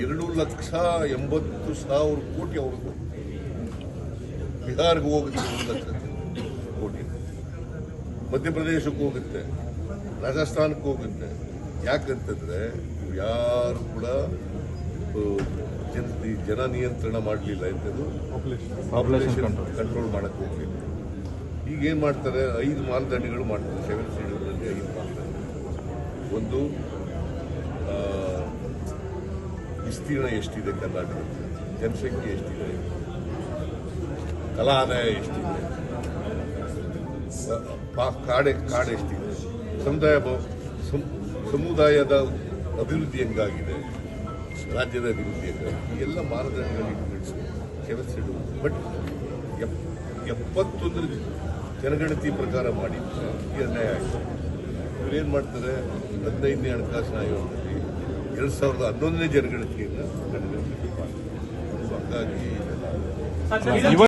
ಎರಡು ಲಕ್ಷ ಎಂಬತ್ತು ಸಾವಿರ ಕೋಟಿ ಅವ್ರದ್ದು. ಬಿಹಾರ್ಗೆ ಹೋಗುತ್ತೆ ಒಂದು ಲಕ್ಷ ಕೋಟಿ. ಮಧ್ಯಪ್ರದೇಶಕ್ಕೆ ಹೋಗುತ್ತೆ. ರಾಜಸ್ಥಾನಕ್ಕೆ ಹೋಗುತ್ತೆ. ಯಾಕಂತಂದ್ರೆ ಯಾರು ಕೂಡ ಜನ ಜನ ನಿಯಂತ್ರಣ ಮಾಡಲಿಲ್ಲ ಎಂಥದ್ದು ಪಾಪ್ಯುಲೇಷನ್ ಕಂಟ್ರೋಲ್ ಮಾಡಕ್ಕೆ ಹೋಗಲಿಲ್ಲ. ಈಗ ಏನು ಮಾಡ್ತಾರೆ? ಐದು ಮಾನದಂಡಗಳು ಮಾಡ್ತಾರೆ. ಸೆವೆನ್ ಶೆಡ್ಯೂಲ್ನಲ್ಲಿ ಐದು ಮಾನದಂಡ ಒಂದು ವಿಸ್ತೀರ್ಣ ಎಷ್ಟಿದೆ ಕರ್ನಾಟಕ ಜನಸಂಖ್ಯೆ ಎಷ್ಟಿದೆ ಕಲಾ ಆದಾಯ ಎಷ್ಟಿದೆ ಕಾಡೆ ಕಾಡು ಎಷ್ಟಿದೆ ಸಮುದಾಯ ಸಮುದಾಯದ ಅಭಿವೃದ್ಧಿ ಹೆಂಗಾಗಿದೆ ರಾಜ್ಯದ ಅಭಿವೃದ್ಧಿ ಹೆಂಗಾಗಿದೆ ಎಲ್ಲ ಮಾನದಂಡಗಳಿಗೆ ಕೆಲಸ ಇಡುವುದು ಬಟ್ ಎಪ್ ಎಪ್ಪತ್ತೊಂದರ ಜನಗಣತಿ ಪ್ರಕಾರ ಮಾಡಿ ಅನ್ಯಾಯ ಆಯಿತು. ಇವ್ರೇನು ಮಾಡ್ತಾರೆ? ಹದಿನೈದನೇ ಹಣಕಾಸಿನ ಆಯೋಗದಲ್ಲಿ ಎರಡು ಸಾವಿರದ ಹನ್ನೊಂದನೇ ಜನಗಣತಿಯನ್ನು ಹಾಗಾಗಿ